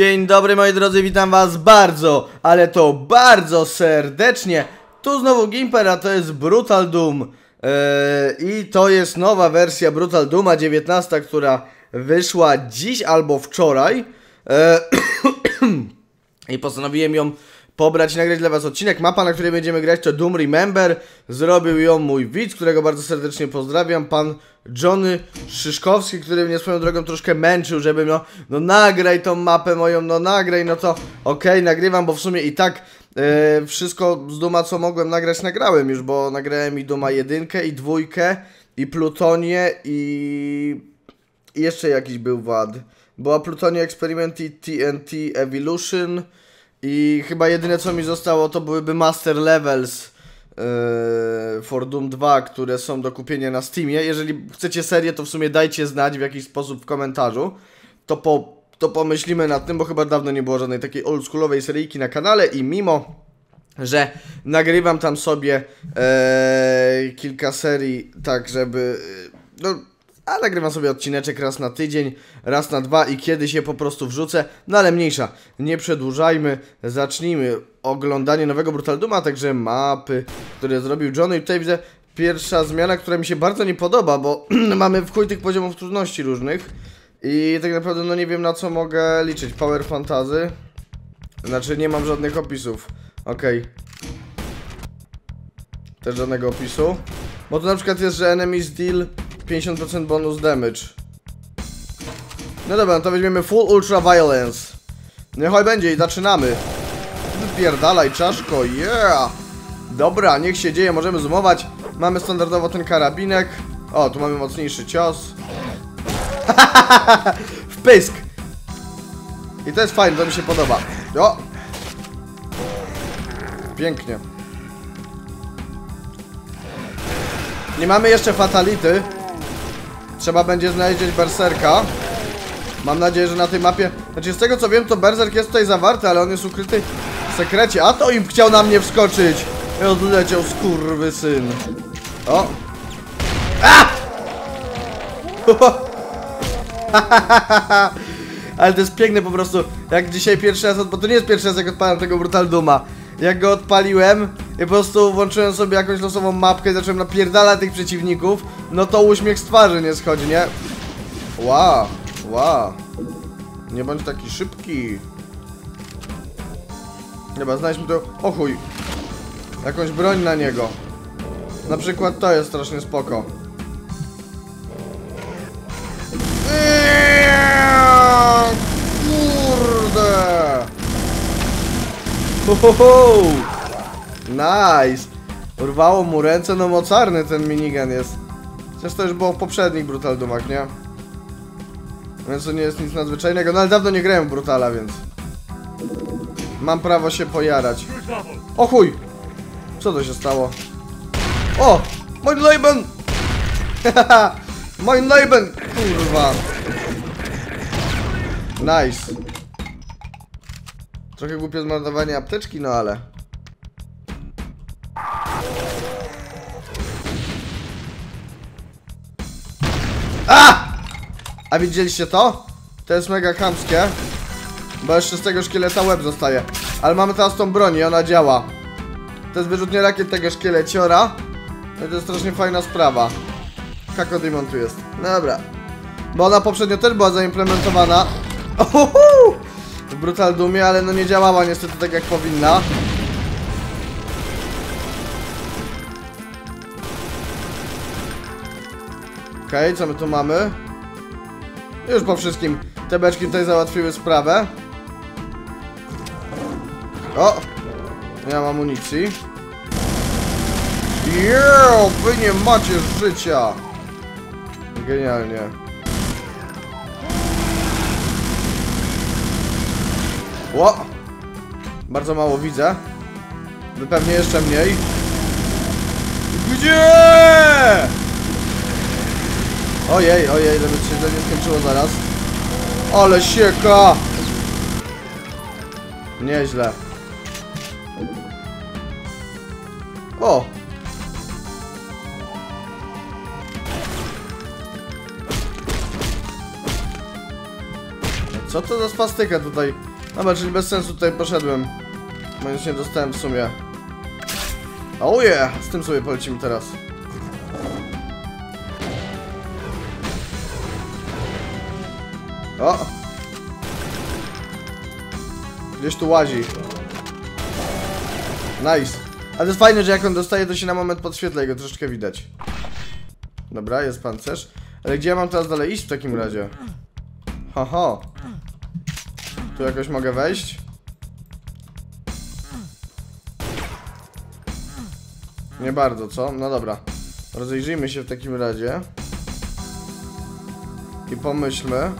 Dzień dobry moi drodzy, witam was bardzo, ale to bardzo serdecznie. Tu znowu Gimper, a to jest Brutal Doom. Eee, I to jest nowa wersja Brutal Dooma 19, która wyszła dziś albo wczoraj. Eee, I postanowiłem ją pobrać i nagrać dla was odcinek. Mapa, na której będziemy grać to Doom Remember. Zrobił ją mój widz, którego bardzo serdecznie pozdrawiam, pan Johnny Szyszkowski, który mnie swoją drogą troszkę męczył, żeby no, no nagraj tą mapę moją, no nagraj, no to okej, nagrywam, bo w sumie i tak e, wszystko z Duma, co mogłem nagrać, nagrałem już, bo nagrałem i Duma jedynkę, i dwójkę, i Plutonię, i... i jeszcze jakiś był wad. Była Plutonia Experiment i TNT Evolution, i chyba jedyne co mi zostało to byłyby Master Levels yy, for Doom 2, które są do kupienia na Steamie. Jeżeli chcecie serię, to w sumie dajcie znać w jakiś sposób w komentarzu. To, po, to pomyślimy nad tym, bo chyba dawno nie było żadnej takiej oldschoolowej seryjki na kanale i mimo że nagrywam tam sobie e, kilka serii, tak żeby e, no, a nagrywam sobie odcineczek raz na tydzień, raz na dwa i kiedyś je po prostu wrzucę. No ale mniejsza, nie przedłużajmy, zacznijmy oglądanie nowego Brutal Dooma, także mapy, które zrobił Johnny. I tutaj widzę pierwsza zmiana, która mi się bardzo nie podoba, bo mamy w chuj tych poziomów trudności różnych. I tak naprawdę no nie wiem na co mogę liczyć. Power Fantazy. Znaczy nie mam żadnych opisów. Okej. Też żadnego opisu. Bo tu na przykład jest, że enemies deal 50% bonus damage. No dobra, no to weźmiemy full ultra violence. Niechaj będzie i zaczynamy. Wypierdalaj czaszko, yeah! Dobra, niech się dzieje, możemy zoomować. Mamy standardowo ten karabinek. O, tu mamy mocniejszy cios. w pysk! I to jest fajne, to mi się podoba. O! Pięknie. Nie mamy jeszcze fatality. Trzeba będzie znaleźć berserka. Mam nadzieję, że na tej mapie... Znaczy z tego co wiem, to berserk jest tutaj zawarty, ale on jest ukryty w sekrecie. A to im chciał na mnie wskoczyć! I odleciał skurwy syn. O! A! Ale to jest piękne po prostu, jak dzisiaj pierwszy raz, bo to nie jest pierwszy raz jak odpalam tego Brutal Duma. Jak go odpaliłem i po prostu włączyłem sobie jakąś losową mapkę i zacząłem napierdalać tych przeciwników, no to uśmiech z twarzy nie schodzi, nie? Wow, wow. Nie bądź taki szybki. Chyba znajdźmy tu... O chuj. Jakąś broń na niego. Na przykład to jest strasznie spoko. Kurde! Hohoho! Nice! Urwało mu ręce, no mocarny ten minigun jest. Chociaż to już było w poprzednich Brutal Doomach, nie? Więc to nie jest nic nadzwyczajnego, no ale dawno nie grałem Brutala, więc... Mam prawo się pojarać. O chuj! Co to się stało? O! Moin Leben! Moin Leben! Kurwa! Nice. Trochę głupie zmarnowanie apteczki, no ale... A widzieliście to? To jest mega chamskie. Bo jeszcze z tego szkieleta łeb zostaje. Ale mamy teraz tą broń i ona działa. To jest wyrzutnie rakiet tego szkieleciora. No to jest strasznie fajna sprawa. Kakodymon tu jest. Dobra. Bo ona poprzednio też była zaimplementowana. Ohoho! W Brutal Doomie, ale no nie działała niestety tak jak powinna. Okej, okay, co my tu mamy? Już po wszystkim te beczki tutaj załatwiły sprawę. O! Nie mam amunicji. Yeah, wy nie macie życia! Genialnie. Ło! Bardzo mało widzę. Wy pewnie jeszcze mniej. Gdzie? Ojej, ojej, żeby się nie skończyło zaraz. Ale sieka! Nieźle. O! Co to za spastyka tutaj? Dobra, czyli bez sensu tutaj poszedłem. Bo nic nie dostałem w sumie. Oh yeah! Z tym sobie polecimy teraz. O! Gdzieś tu łazi. Nice. A to jest fajne, że jak on dostaje, to się na moment podświetla i go troszeczkę widać. Dobra, jest pancerz. Ale gdzie ja mam teraz dalej iść w takim razie? Ho. Tu jakoś mogę wejść? Nie bardzo, co? No dobra. Rozejrzyjmy się w takim razie. I pomyślmy.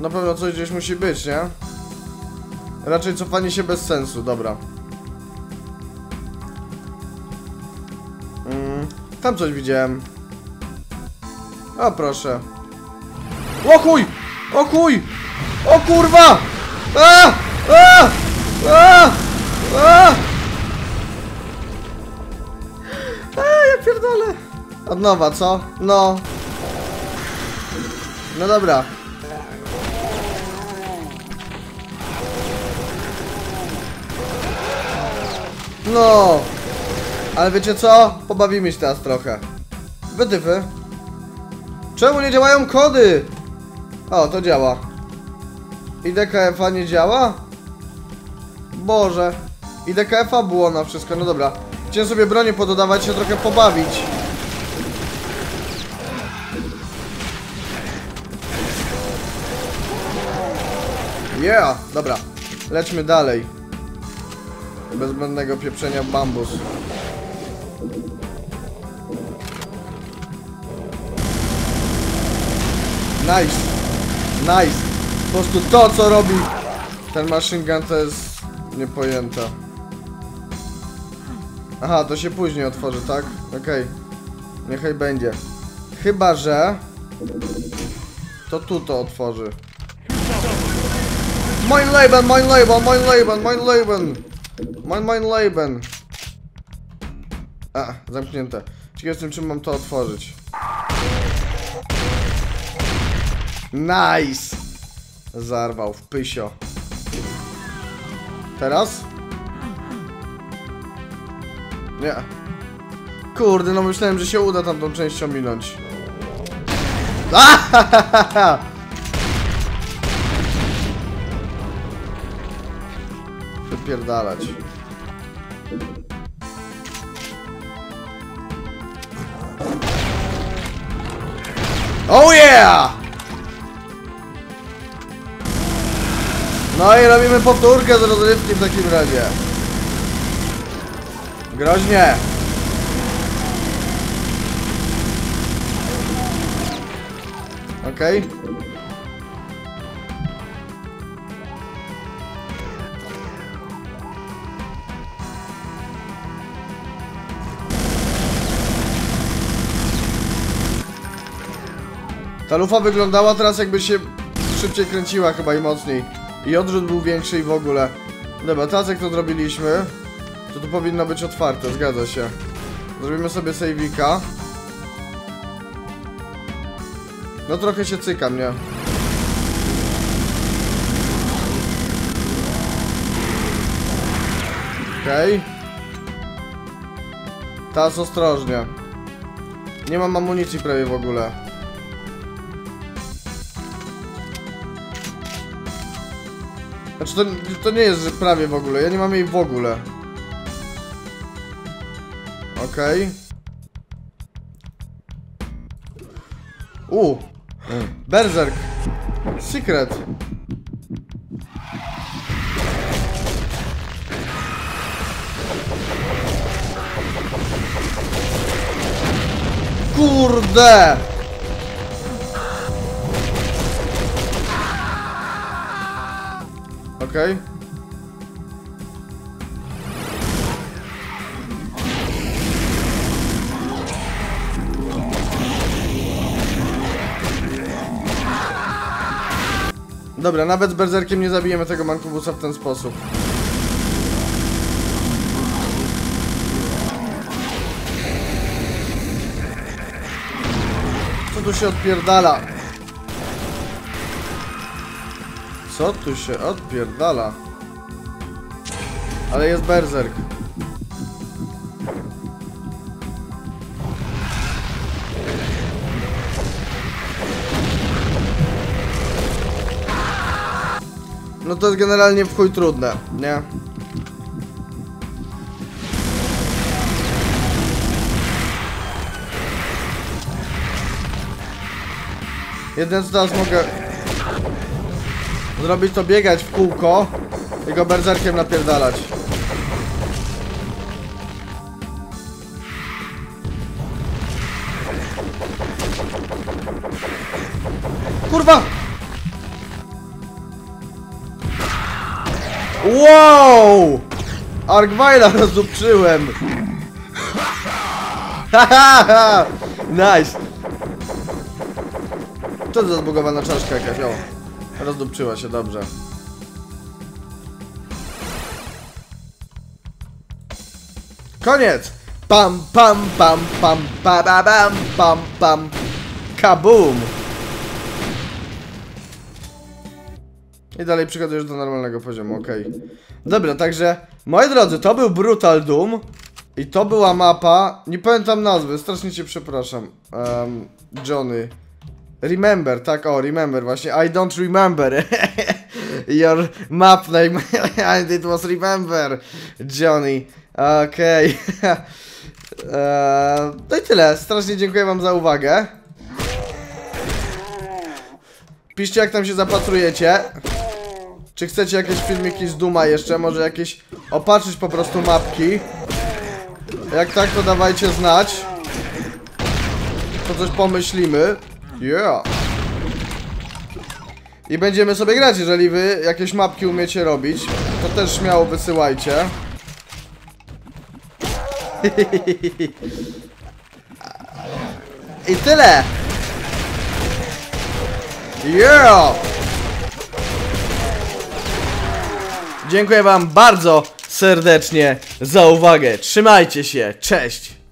Na pewno coś gdzieś musi być, nie? Raczej cofanie się bez sensu, dobra. Mm, tam coś widziałem. O proszę. O chuj! O chuj! O kurwa! A! A! A! A! A, ja pierdolę. Od nowa, co? No. No dobra. No. Ale wiecie co? Pobawimy się teraz trochę. Wytyfy. Czemu nie działają kody? O, to działa. I DKF-a nie działa? Boże. I DKF-a było na wszystko, no dobra. Chciałem sobie bronię pododawać, się trochę pobawić. Yeah, dobra. Lećmy dalej. Bez zbędnego pieprzenia bambus. Nice. Nice. Po prostu to, co robi ten machine gun, to jest niepojęte. Aha, to się później otworzy, tak? Okej. Niechaj będzie. Chyba, że... To tu to otworzy. Mein Leben, mein Leben, mein Leben, mein Leben. Mein, mein Leben. A, zamknięte. Ciekaw jestem, czym mam to otworzyć. Nice! Zarwał w pysio. Teraz? Nie. Kurde, no myślałem, że się uda tamtą częścią minąć. Ahahaha! Wypierdalać. Oh yeah! No i robimy powtórkę z rozrywki w takim razie. Groźnie. Okej. Ta lufa wyglądała teraz jakby się szybciej kręciła chyba i mocniej. I odrzut był większy i w ogóle. Dobra, teraz jak to zrobiliśmy, to tu powinno być otwarte, zgadza się. Zrobimy sobie save'ika. No trochę się cykam, nie? Okej. Okay. Teraz ostrożnie. Nie mam amunicji prawie w ogóle. Znaczy to, to nie jest prawie w ogóle, ja nie mam jej w ogóle. Okej. Okay. U. Berserk. Secret. Kurde! Okej. Okay. Dobra, nawet z berserkiem nie zabijemy tego mankubusa w ten sposób. tu się odpierdala? Co tu się odpierdala? Ale jest berserk. No to jest generalnie w chuj trudne, nie? Jedyne co teraz mogę zrobić to biegać w kółko i go berzerkiem napierdalać. Kurwa! Wow! Argwajla rozdupczyłem! Hahaha! nice! To za zbugowana czaszka jakaś, o. Rozdupczyła się, dobrze. Koniec! Pam, pam, pam, pam, pa, ba, bam, pam, pam. Kaboom! I dalej przychodujesz do normalnego poziomu, okej. Dobra, także, moi drodzy, to był Brutal Doom. I to była mapa, nie pamiętam nazwy, strasznie cię przepraszam. Um, Johnny. Remember, tak, o, remember, właśnie, I don't remember your map name, and it was remember, Johnny. Okej. Eee, no i tyle, strasznie dziękuję wam za uwagę. Piszcie jak tam się zapatrujecie. Czy chcecie jakieś filmiki z Duma jeszcze, może jakieś opatrzyć po prostu mapki. Jak tak, to dawajcie znać. To coś pomyślimy. Yeah. I będziemy sobie grać, jeżeli wy jakieś mapki umiecie robić, to też śmiało wysyłajcie. I tyle! Yeah! Dziękuję wam bardzo serdecznie za uwagę. Trzymajcie się, cześć!